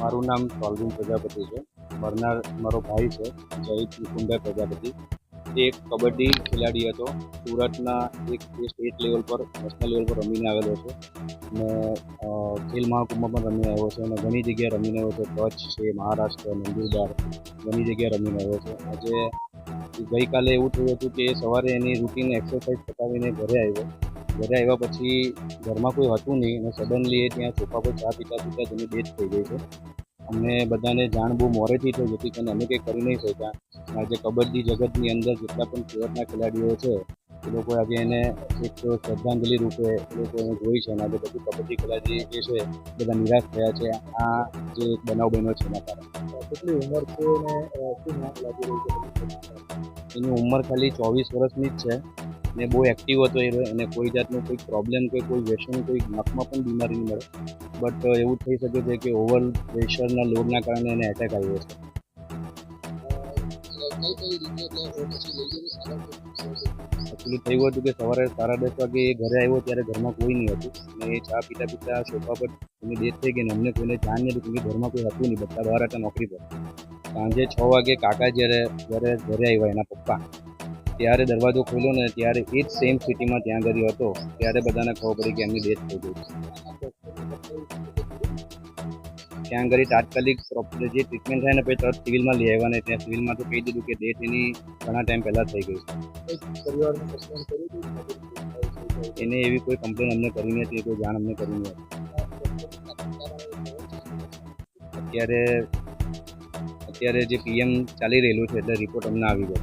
મારું નામ સોલ્વિન પ્રજાપતિ છે. મરનાર મારો ભાઈ છે, જયીત મુકુંદર પ્રજાપતિ. એ એક કબડ્ડી ખેલાડી હતો. સુરતના એક સ્ટેટ લેવલ પર, નેશનલ લેવલ પર રમીને આવેલો છે. અને ખેલ મહાકુંભમાં પણ રમીને આવ્યો છે અને ઘણી જગ્યાએ રમીને આવ્યો છે. કચ્છ છે, મહારાષ્ટ્ર, નંદુરબાર, ઘણી જગ્યાએ રમીને આવ્યો છે. આજે ગઈકાલે એવું થયું હતું કે સવારે એની રૂટીન એક્સરસાઇઝ પતાવીને ઘરે આવ્યો. ઘરે આવ્યા પછી ઘરમાં કોઈ હતું નહીં અને સડનલી એ ત્યાં સોફા પર ચા પીતા પીતા તેની ડેથ થઈ ગઈ છે. અમને બધાને જાણ બહુ મોરેથી થઈ જતી કરીને અમે કંઈ કરી નહીં શક્યા. આજે કબડ્ડી જગતની અંદર જેટલા પણ સુરતના ખેલાડીઓ છે એ લોકો આજે એને એક શ્રદ્ધાંજલિ રૂપે એ લોકો એને જોઈ છે અને આજે બધું કબડ્ડી ખેલાડી જે છે બધા નિરાશ થયા છે. આ જે એક બનાવ બન્યો છે એના કારણે. કેટલી ઉંમર છે શું લાગી છે? એની ઉંમર ખાલી ચોવીસ વર્ષની જ છે. ને બહુ એક્ટિવ હતો એ. એને કોઈ જાતનું કોઈ પ્રોબ્લેમ કે કોઈ વ્યસન, કોઈ નખમાં પણ બીમારી નહીં મળે. બટ એવું થઈ શકે છે કે ઓવર પ્રેશરના લોડના કારણે એને એટેક આવ્યો છે એકચ્યુઅલી થયું હતું કે સવારે સાડા દસ વાગે એ ઘરે આવ્યો ત્યારે ઘરમાં કોઈ નહીં હતું. અને એ ચા પીતા પીતા સોફા પર એની ડેથ થઈ ગઈ ને અમને કોઈને જાણ નહીં હતી કે ઘરમાં કોઈ હતું નહીં. બધા બહાર હતા નોકરી પર. સાંજે છ વાગે કાકા જ્યારે જ્યારે ઘરે આવ્યા એના પપ્પા. ત્યારે દરવાજો ખોલ્યો ને ત્યારે એ જ સેમ સિટીમાં ત્યાં ગયો હતો, ત્યારે બધાને ખબર પડી કે એમની ડેથ થઈ ગઈ ત્યાં આગળ તાત્કાલિક પ્રોપર જે ટ્રીટમેન્ટ થાય ને, પછી તરત સિવિલમાં લઈ આવ્યા ને, ત્યાં સિવિલમાં તો કહી દીધું કે ડેથ એની ઘણા ટાઈમ પહેલાં થઈ ગઈ એને એવી કોઈ કમ્પ્લેન અમને કરી નથી કોઈ જાણ અમને કરી નથી. અત્યારે અત્યારે જે પીએમ ચાલી રહેલું છે, એટલે રિપોર્ટ અમને આવી ગયો